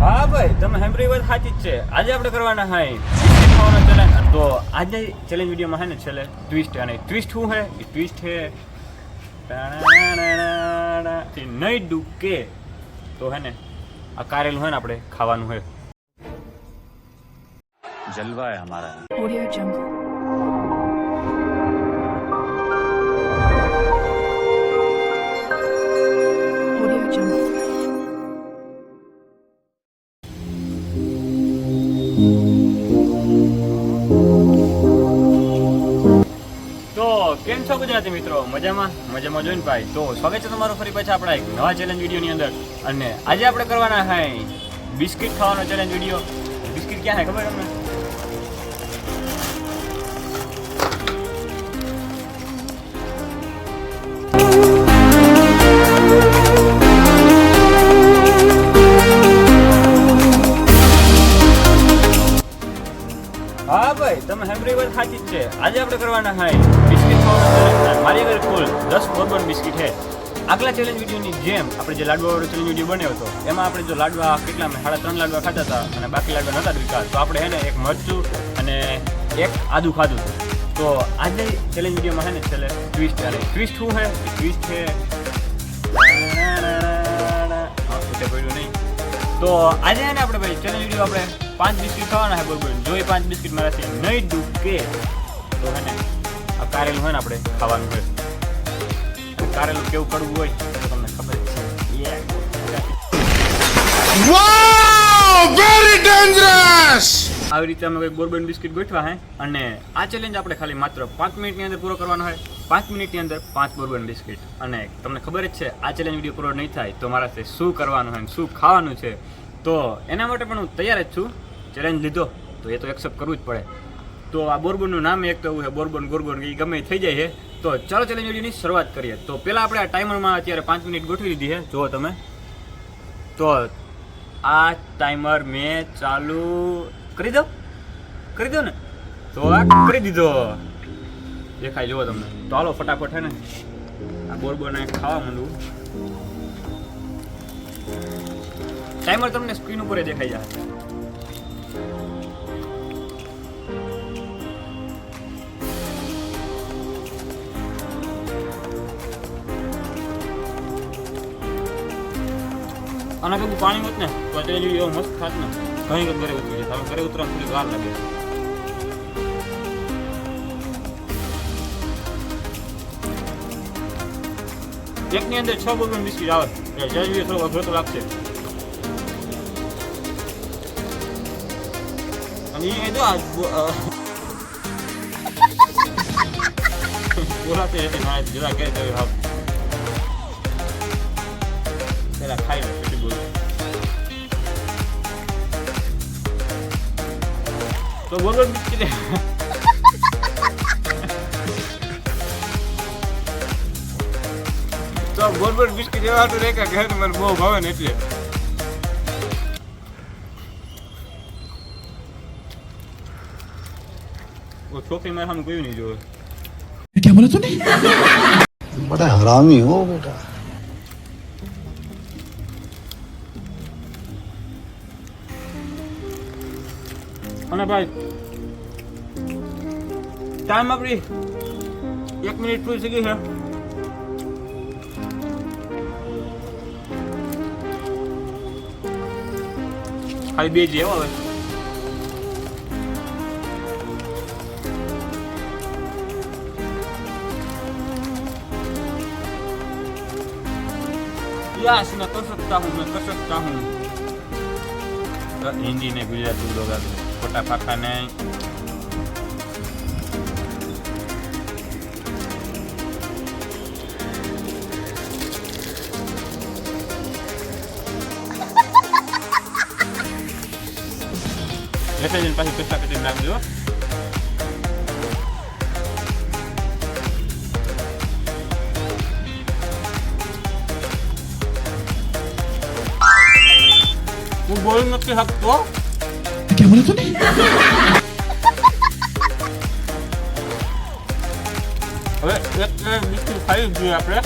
હા ભાઈ, તમે સાંભળી વાત સાચી જ છે. આજે આપણે કરવાના હા તો આજે ચેલેન્જ વિડીયોમાં હે ને છેલ્લે ટ્વિસ્ટ અને ટ્વિસ્ટ શું હે એ ટ્વિસ્ટ હે નહીં ડૂકે તો હે ને આ કારેલું હોય ને આપણે ખાવાનું હે જલવા હે હમારા ઓડિયો જંગલ ઓડિયો જંગલ છો મિત્રો, મજામાં? મજામાં જોઈને ભાઈ. તો સ્વાગત છે તમારું ફરી પાછા આપણા એક નવા ચેલેન્જ વિડીયોની અંદર. અને આજે આપણે કરવાના હે બિસ્કિટ ખાવાનો ચેલેન્જ વીડિયો. બિસ્કિટ ક્યાં હે ખબર તમને? સાચી જ છે. આજે આપણે કરવાના હે બિસ્કિટ ખાવાના. મારી આગળ કુલ દસ બોર્બન બિસ્કિટ છે. આગલા ચેલેન્જ વિડીયોની જેમ આપણે જે લાડવાવાળો ચેલેન્જ વીડિયો બન્યો હતો, એમાં આપણે જો લાડવા કેટલા સાડા ત્રણ લાડવા ખાતા હતા અને બાકી લાડવા નહોતા વિકા તો આપણે હે ને એક મરચું અને એક આદુ ખાધું હતું. તો આજે ચેલેન્જ વિડીયોમાં હે ને છેલ્લે ટ્વિસ્ટ અને ટ્વિસ્ટ શું હે ટ્વિસ્ટ છે નહીં. તો આજે આપણે ભાઈ ચેલેન્જ વીડિયો આપણે પાંચ બિસ્કિટ ખાવાના છે બરોબર જો એ પાંચ બિસ્કિટ મારાથી નહીં ડૂબકે તો હે ને આ કારેલું હોય ને આપણે ખાવાનું હોય. કારેલું કેવું કડવું હોય તો તમને ખબર છે. વેરી ડેન્જરસ આવી રીતે અમે કોઈ બોર્બન બિસ્કિટ ગોઠવા હે અને આ ચેલેન્જ આપણે ખાલી માત્ર પાંચ મિનિટની અંદર પૂરો કરવાનો હોય પાંચ મિનિટની અંદર પાંચ બોર્બન બિસ્કિટ. અને તમને ખબર જ છે આ ચેલેન્જ વીડિયો પૂરો નહીં થાય તો મારાથી શું કરવાનું હોય શું ખાવાનું છે તો એના માટે પણ હું તૈયાર જ છું. ચેલેન્જ લીધો. તો એ તો એક્સેપ્ટ કરવું જ પડે. તો આ બોરબોનનું નામ એક તો એવું છે, બોરબોન, ગોરબોન, એ ગમે થઈ જાય છે. તો ચાલો ચેલેન્જ વિડીયોની શરૂઆત કરીએ. તો પહેલાં આપણે આ ટાઈમરમાં અત્યારે પાંચ મિનિટ ગોઠવી દીધી છે. જુઓ તમે. તો આ ટાઈમર મેં ચાલુ કરી દો કરી દો ને? તો આ કરી દીધો. દેખાય, જુઓ તમને. તો હાલો, ફટાફટ હે ને. આ બોરબોને ખાવા માંડવું. ટાઈમર તમને સ્ક્રીન ઉપર દેખાઈ જશે આના ભેગું પાણી હોત ને, તો જેવી એવો મસ્ત ખાત ને. ઘણી વખત ઘરે ઉતરી જાય તમે ઘરે ઉતરવા થોડી વાર લાગે. એકની અંદર છ બોલ બિસ્કીટ આવે. એટલે જોઈએ થોડો અઘરો તો લાગશે. અને એ જો આ બો- અ, બોલાતે હતી મારે જરા કહે તો હા પેલા ખાઈ લે પછી બોલું તો બોર્બન બિસ્કિટ તો બોર્બન બિસ્કિટ એવા તો રેખા કે મને બહુ ભાવે ને એટલે ઓ છોકરી મારા સામે કોઈ નહીં જોવે क्या बोला तूने बड़ा हरामी हो बेटा અને ભાઈ ટાઈમ આપણી એક મિનિટ પૂરી થઈ ગઈ છે ખાલી બે જ એવો હવે प्रयास मैं कर सकता हूँ मैं कर सकता हूँ तो हिंदी ने गुजराती लोग छोटा फाटा ने Esa es el paso que está que tendrán, ¿no? હું બોલી નથી શકતો કેમ બોલ્યો તું હવે એક બીજું ખાઈ જોઈએ આપણે.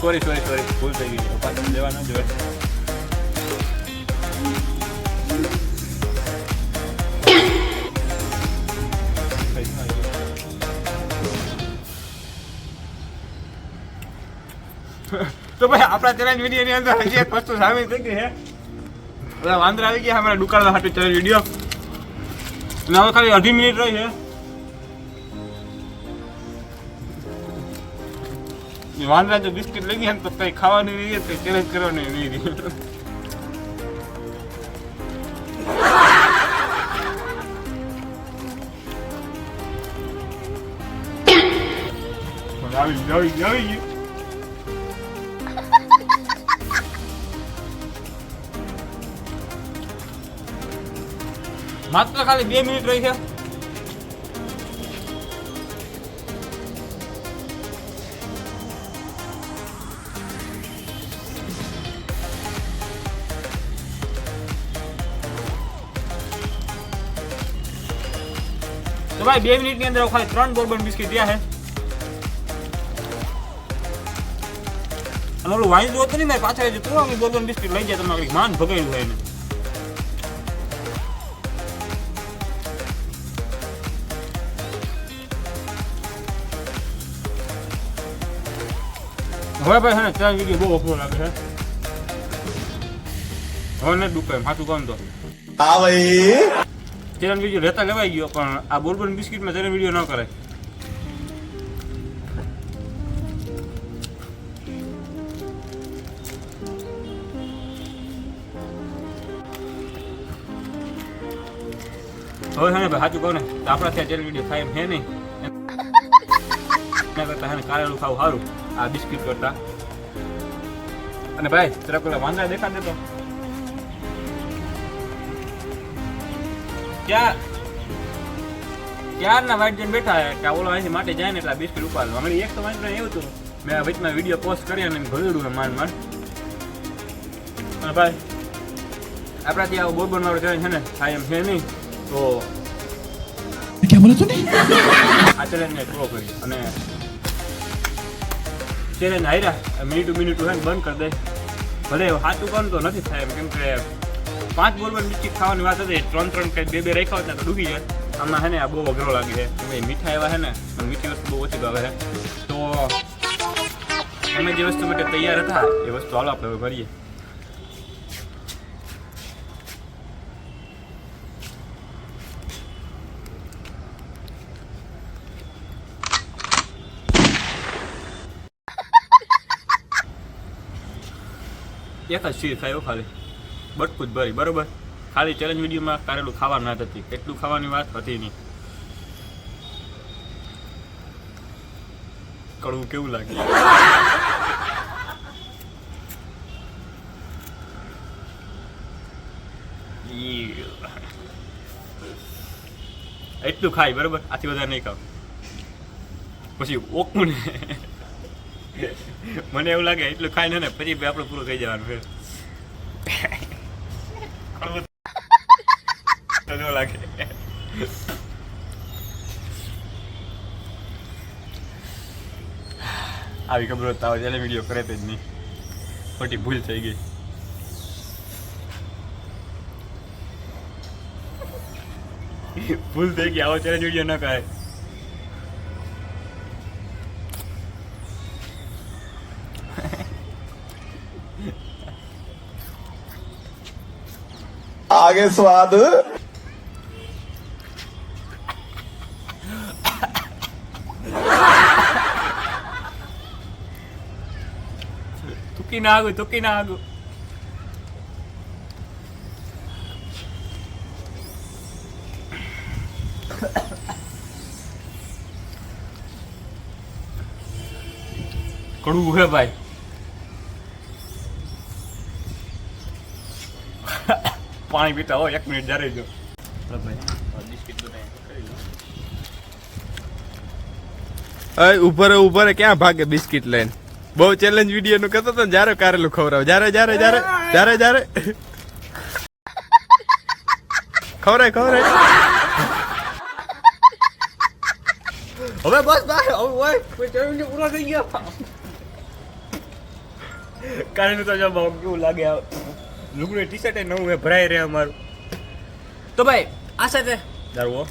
સોરી સોરી સોરી ભૂલ થઈ ગઈ પપ્પા તમે લેવા ન જોઈએ તો ભાઈ, આપણા ચેલેન્જ વિડીયોની અંદર હજી એક વસ્તુ સામે થઈ ગઈ છે. વાંદર આવી ગયા અમારા દુકાનના હાટુ ચેલેન્જ વીડિયો અને ખાલી અઢી મિનિટ રહી છે. વાંદરા જો બિસ્કિટ લઈ ગયા ને તો કઈ ખાવાની નહીં તો ચેલેન્જ કરવાની રહે. આવી આવી આવી ગયું. માત્ર ખાલી બે મિનિટ રહી છે. તો ભાઈ, બે મિનિટની અંદર ખાલી ત્રણ બોર્બન બિસ્કિટ રહ્યા છે. અને ઓલું વાંચી જોતું નહીં, મારી પાછળ જતું બોર્બન બિસ્કિટ લઈ જાય, તમારે માન ભગાયેલું હોય એને. ભોળાભાઈ છે ને ત્યાં વીડિયો બહુ અઘરો લાગે છે હવે ને સાચું કામ તો હા ભાઈ ચેરન વીડિયો લેતા લેવાઈ ગયો પણ આ બોલબોલ બિસ્કિટમાં ચેરન વીડિયો ન કરાય હવે છે ને ભાઈ સાચું કહું ને તો આપણા ત્યાં ચેરન વીડિયો થાય એમ છે નહીં એના કરતાં છે ને કારેલું ખાવું સારું આ બિસ્કિટ કરતા. અને ભાઈ જરા પેલા વાંદરા દેખાડ દેતો ક્યાં? ક્યારના વાઇટ જઈને બેઠા કે ઓલો અહીંથી માટે જાય ને એટલે બિસ્કિટ ઉપાડો હમણાં એક તો વાંદરા એવું હતું મેં આ વચમાં વીડિયો પોસ્ટ કર્યા અને ભરેલું માર માર. અને ભાઈ આપણાથી આવું બોર બનવાનું જાય છે ને? થાય એમ છે નહીં. તો ક્યાં બોલે તું ડ્રો કરી. અને ચેલેન્જ હાર્યા મિનિટ મિનિટ હોય ને બંધ કરી દે. ભલે સાચું પણ તો નથી થાય, કેમ કે પાંચ બોલબન મિસ્ટેક ખાવાની વાત હતી, ત્રણ ત્રણ કઈ બે બે રાખ્યા હતા તો ડૂબી જાય. આમાં હે ને આ બહુ અઘરો લાગે છે. મીઠા એવા હે ને મીઠી વસ્તુ બહુ ઓછી ભાવે છે. તો અમે જે વસ્તુ માટે તૈયાર હતા, એ વસ્તુ હાલો આપણે હવે એક જ શીર ખાયો ખાલી. બટકું જ ભરી, બરોબર? ખાલી ચેલેન્જ વિડીયોમાં કારેલું ખાવા ના હતી એટલું ખાવાની વાત હતી નહીં. કડવું કેવું લાગે. એટલું ખાય, બરોબર? આથી વધારે નહીં ખાવ. પછી ઓકું ને. મને એવું લાગે એટલું ખાય ને પછી આપણે પૂરું થઈ જવાનું ફેર. લાગે. આવી ખબર તાવ ચાલે વીડિયો કરે જ નહીં. ખોટી ભૂલ થઈ ગઈ. ભૂલ થઈ ગઈ, આવો ચેલેન્જ વીડિયો ન કરાય. abençoado. Tukinago, Tukinago. Kadu hai bhai. પાણી પીતા હોય એક મિનિટ જ્યારે જો. ઉપર ઉપર ક્યાં ભાગે બિસ્કિટ લઈને? બહુ ચેલેન્જ વીડિયો નું કહેતો હતો ને જ્યારે કારેલું ખવડાવ. જ્યારે જ્યારે જ્યારે જ્યારે જ્યારે. ખવરાય ખવરાય. હવે બસ બસ હવે ઓય કોઈ ચેલેન્જ પૂરો થઈ ગયો. કારેલું તો જો બહુ કેવું લાગે આ લુગડું ટી શર્ટ નવું એ ભરાઈ રહે અમારું. તો ભાઈ આ સાથે? દારૂઓ.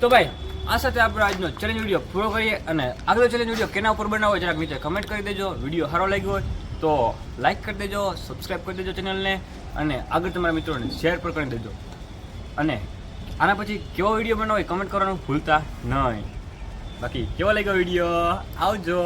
તો ભાઈ આ સાથે આપણે આજનો ચેલેન્જ વીડિયો પૂરો કરીએ અને આગલો ચેલેન્જ વીડિયો કેના ઉપર બનાવો જરાક નીચે કમેન્ટ કરી દેજો. વીડિયો સારો લાગ્યો હોય તો લાઈક કરી દેજો સબસ્ક્રાઈબ કરી દેજો ચેનલને અને આગળ તમારા મિત્રોને શેર પણ કરી દેજો. અને આના પછી કેવો વીડિયો બનાવો એ કમેન્ટ કરવાનું ભૂલતા નહીં. બાકી કેવો લાગ્યો વીડિયો આવજો.